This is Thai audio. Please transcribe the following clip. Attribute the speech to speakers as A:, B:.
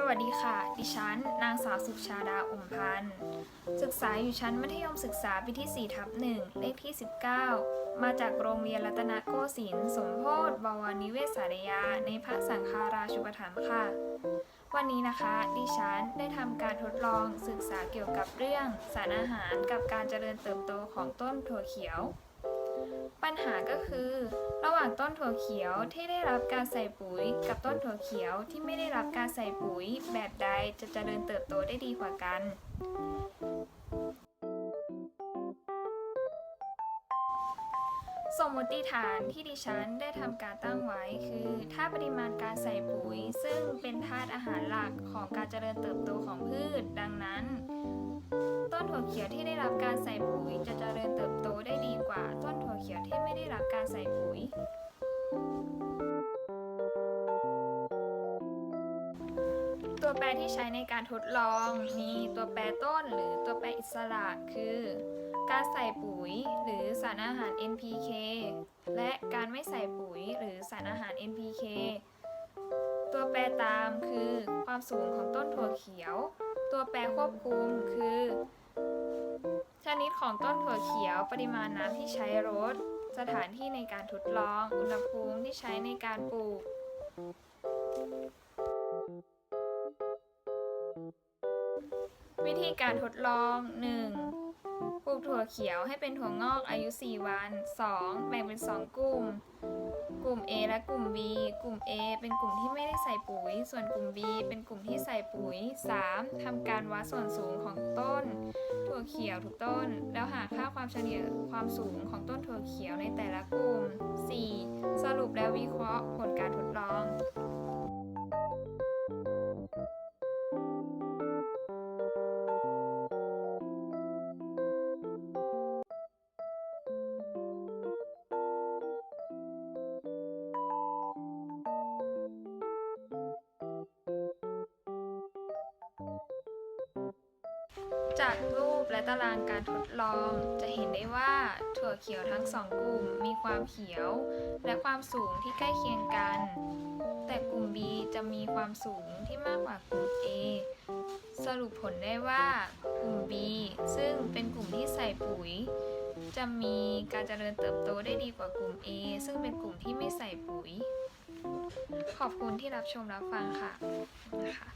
A: สวัสดีค่ะ ดิฉัน นางสาวสุชาดาอมพันธ์ ศึกษาอยู่ชั้นมัธยมศึกษาปีที่4ทับ1เลขที่ 19 มาจากโรงเรียนรัตนโกสินทร์สมโพธิบวรนิเวศสารยา ในพระสังฆาราชุปถัมภ์ค่ะ วันนี้นะคะ ดิฉันได้ทำการทดลองศึกษาเกี่ยวกับเรื่องสารอาหารกับการเจริญเติบโตของต้นถั่วเขียว ปัญหาก็คือ ระหว่างต้นถั่วเขียวที่ได้รับการใส่ปุ๋ย กับต้นถั่วเขียวที่ไม่ได้รับการใส่ปุ๋ย แบบใดจะเจริญเติบโตได้ดีกว่ากัน สมมติฐานที่ดิฉันได้ทำการตั้งไว้คือ ถ้าปริมาณการใส่ปุ๋ย ซึ่งเป็นธาตุอาหารหลักของการเจริญเติบโตของพืช ดังนั้น เขียวที่ได้รับการใส่ปุ๋ยจะเจริญเติบโตได้ดีกว่าต้นถั่วเขียวที่ไม่ได้รับการใส่ปุ๋ย ตัวแปรที่ใช้ในการทดลองมีตัวแปรต้นหรือตัวแปรอิสระคือ การใส่ปุ๋ยหรือสารอาหาร NPK และการไม่ใส่ปุ๋ยหรือสารอาหาร NPK ตัวแปรตามคือ ความสูงของต้นถั่วเขียว ตัวแปรควบคุมคือ ชนิดของต้นถั่วเขียว ปริมาณน้ำที่ใช้รด สถานที่ในการทดลอง อุณหภูมิที่ใช้ในการปลูกวิธีการทดลอง 1. ปลูกถั่วเขียวให้เป็นถั่วงอกอายุ 4 วัน 2. แบ่งเป็น 2 กลุ่ม กลุ่ม A และกลุ่ม B กลุ่ม A เป็นกลุ่มที่ไม่ได้ใส่ปุ๋ย ส่วนกลุ่ม B เป็นกลุ่มที่ใส่ปุ๋ย 3. ทำการวัดส่วนสูงของต้น ถั่วเขียวทุกต้น แล้วหาค่าความเฉลี่ยความสูงของต้นถั่วเขียวในแต่ละกลุ่ม 4. สรุปและวิเคราะห์ผลการทดลองจากรูป และตารางการทดลอง จะเห็นได้ว่าถั่วเขียวทั้งสองกลุ่มมีความเขียว และความสูงที่ใกล้เคียงกัน แต่กลุ่ม B จะมีความสูงที่มากกว่ากลุ่ม A สรุปผลได้ว่ากลุ่ม B ซึ่งเป็นกลุ่มที่ใส่ปุ๋ย จะมีการเจริญเติบโตได้ดีกว่ากลุ่ม A ซึ่งเป็นกลุ่มที่ไม่ใส่ปุ๋ย ขอบคุณที่รับชมรับฟังค่ะนะคะ